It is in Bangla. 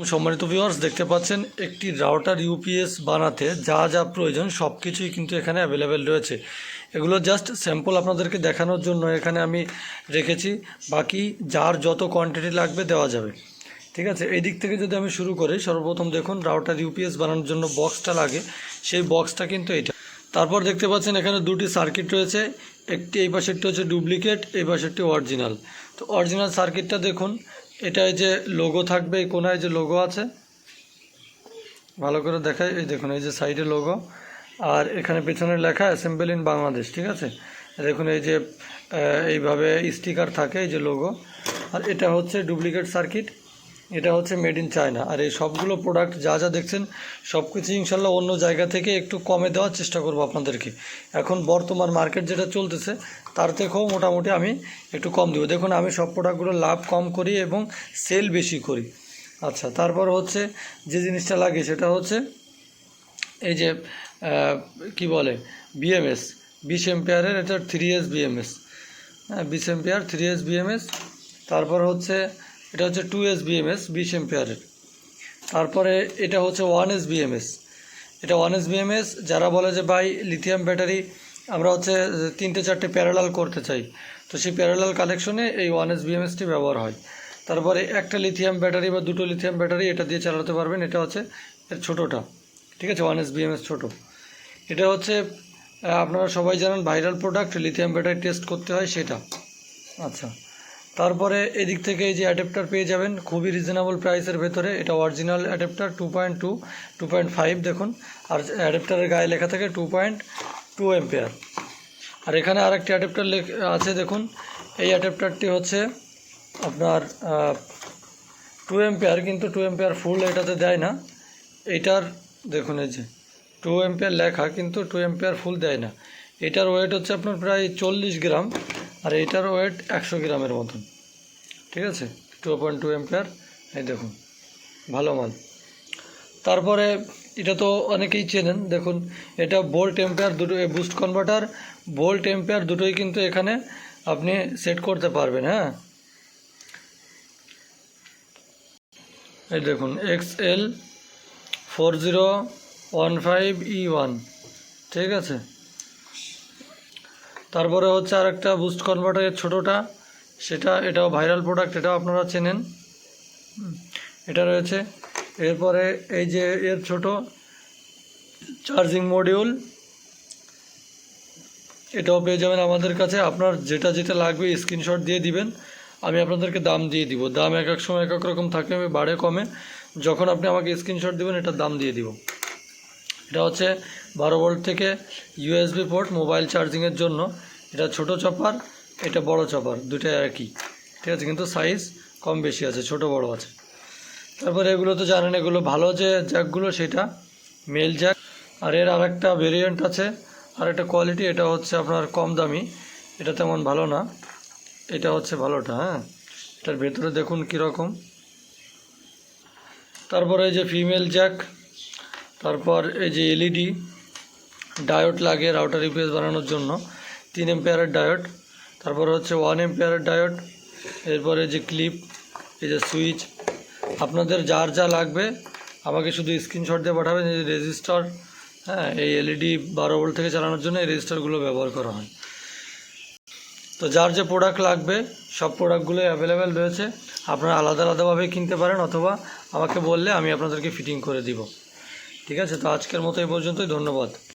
সম্মানিত ভিউয়ার্স দেখতে পাচ্ছেন একটি রাউটার ইউপিএস বানাতে যা যা প্রয়োজন সব কিছুই কিন্তু এখানে অ্যাভেলেবেল রয়েছে। এগুলো জাস্ট স্যাম্পল আপনাদেরকে দেখানোর জন্য এখানে আমি রেখেছি। বাকি যার যত কোয়ান্টিটি লাগবে দেওয়া যাবে। ঠিক আছে? এই দিক থেকে যদি আমি শুরু করি, সর্বপ্রথম দেখুন রাউটার ইউপিএস বানানোর জন্য বক্সটা লাগে। সেই বক্সটা কিন্তু এটা তারপর দেখতে পাচ্ছেন এখানে দুটি সার্কিট রয়েছে। একটি এই পাশেরটি হচ্ছে ডুপ্লিকেট এই পাশেরটি অরিজিনাল তো অরিজিনাল সার্কিটটা দেখুন। এটায় যে লোগো থাকবে, এই কোনায় যে লোগো আছে, ভালো করে দেখায় এই দেখুন, এই যে সাইডে লোগো আর এখানে পেছনে লেখা অ্যাসেম্বল ইন বাংলাদেশ ঠিক আছে? দেখুন, এই যে এইভাবে স্টিকার থাকে, এই যে লোগো আর এটা হচ্ছে ডুপ্লিকেট সার্কিট এটা হচ্ছে মেড ইন চায়না। আর এই সবগুলো প্রোডাক্ট যা যা দেখছেন সব কিছু ইনশাল্লাহ অন্য জায়গা থেকে একটু কমে দেওয়ার চেষ্টা করব আপনাদেরকে। এখন বর্তমান মার্কেট যেটা চলতেছে, তার থেকেও মোটামুটি আমি একটু কম দেবো। দেখুন, আমি সব প্রোডাক্টগুলো লাভ কম করি এবং সেল বেশি করি। আচ্ছা তারপর হচ্ছে যে জিনিসটা লাগে, সেটা হচ্ছে এই যে কি বলে বিএমএস বিশ এম্পিয়ারের এটা থ্রি এস বিএমএস হ্যাঁ বিশ এম্পিয়ার থ্রি এস বিএমএস তারপর হচ্ছে এটা হচ্ছে টু এস বিএমএস বিশ এম্পিয়ারের তারপরে এটা হচ্ছে ওয়ান এস বিএমএস এটা ওয়ান এস বিএমএস যারা বলে যে, ভাই লিথিয়াম ব্যাটারি আমরা হচ্ছে, তিনটে চারটে প্যারালাল করতে চাই। তো সেই প্যারালাল কালেকশনে এই ওয়ান এস বিএমএসটি ব্যবহার হয়। তারপরে একটা লিথিয়াম ব্যাটারি বা দুটো লিথিয়াম ব্যাটারি এটা দিয়ে চালাতে পারবেন। এটা হচ্ছে এর ছোটোটা। ঠিক আছে? ওয়ান এস বিএমএস ছোটো। এটা হচ্ছে আপনারা সবাই জানেন viral product lithium battery test করতে হয় সেটা। আচ্ছা। তারপরে এদিক থেকে এই যে অ্যাডাপ্টার পেয়ে যাবেন, খুবই রিজনেবল প্রাইসের ভেতরে। এটা original adapter two point two two point five দেখুন। আর অ্যাডাপ্টারের গায়ে লেখা থাকে টু পয়েন্ট টু এম্পিয়ার আর এখানে আরেকটি অ্যাডাপ্টার আছে দেখুন। এই অ্যাডাপ্টারটি হচ্ছে আপনার টু এম্পিয়ার কিন্তু টু এম্পিয়ার ফুল এটাতে দেয় না। এটার, দেখুন এই যে টু এম্পিয়ার লেখা, কিন্তু টু এম্পিয়ার ফুল দেয় না। এটার ওয়েট হচ্ছে আপনার প্রায় চল্লিশ গ্রাম। আর এটার ওয়েট একশো গ্রামের মতন। ঠিক আছে? টু পয়েন্ট টু এম্পিয়ার এই দেখুন, ভালো মাল। তারপরে এটা তো অনেকেই চেনেন, দেখুন, এটা বোল্ট এম্পেয়ার দুটো বুস্ট কনভার্টার ভোল্ট এম্পেয়ার দুটোই কিন্তু এখানে আপনি সেট করতে পারবেন হ্যাঁ? এই দেখুন X L four zero one five E one ঠিক আছে? তারপরে হচ্ছে আর একটা বুস্ট কনভার্টারের ছোটোটা। সেটা, এটাও ভাইরাল প্রোডাক্ট এটাও আপনারা চেনেন। এটা রয়েছে। এরপরে এই যে এর ছোট চার্জিং মডিউল এটাও পেয়ে যাবেন আমাদের কাছে। আপনার যেটা যেটা লাগবে স্ক্রিনশট দিয়ে দিবেন। আমি আপনাদেরকে দাম দিয়ে দিব। দাম এক এক সময় এক এক রকম থাকে বাড়ে কমে। যখন আপনি আমাকে স্ক্রিনশট দেবেন এটার দাম দিয়ে দিব। এটা হচ্ছে বারো ভোল্ট থেকে ইউএসবি পোর্ট মোবাইল চার্জিংয়ের জন্য। এটা ছোট চপার এটা বড় চপার দুটাই একই। ঠিক আছে, কিন্তু সাইজ কম বেশি আছে, ছোট বড় আছে। তারপরে এগুলো তো জানেন এগুলো ভালো যে জ্যাকগুলো সেটা মেল জ্যাক আর এর আরেকটা ভেরিয়েন্ট আছে আর একটা কোয়ালিটি এটা হচ্ছে আপনার কম দামি। এটা তেমন ভালো না, এটা হচ্ছে ভালোটা হ্যাঁ। এটার ভেতরে দেখুন কীরকম। তারপরে যে ফিমেল জ্যাক তারপর এই যে এলইডি ডায়োড লাগে রাউটার ইউপিএস বানানোর জন্য, তিন এম্পিয়ারের ডায়োড, তারপর হচ্ছে ওয়ান এম্পিয়ারের ডায়োড, এরপরে যে ক্লিপ এই যে সুইচ আপনাদের যার যা লাগবে, আমাকে শুধু স্ক্রিনশট দিয়ে পাঠাবেন, এই রেজিস্টার হ্যাঁ এই এলইডি বারো ভোল্ট থেকে চালানোর জন্য এই রেজিস্টারগুলো ব্যবহার করা হয়। তো যার যে প্রোডাক্ট লাগবে, সব প্রোডাক্টগুলোই অ্যাভেলেবেল রয়েছে। আপনারা আলাদা আলাদাভাবে কিনতে পারেন, অথবা আমাকে বললে আমি আপনাদেরকে ফিটিং করে দিব। ঠিক আছে তো আজকের মতো এই পর্যন্তই ধন্যবাদ।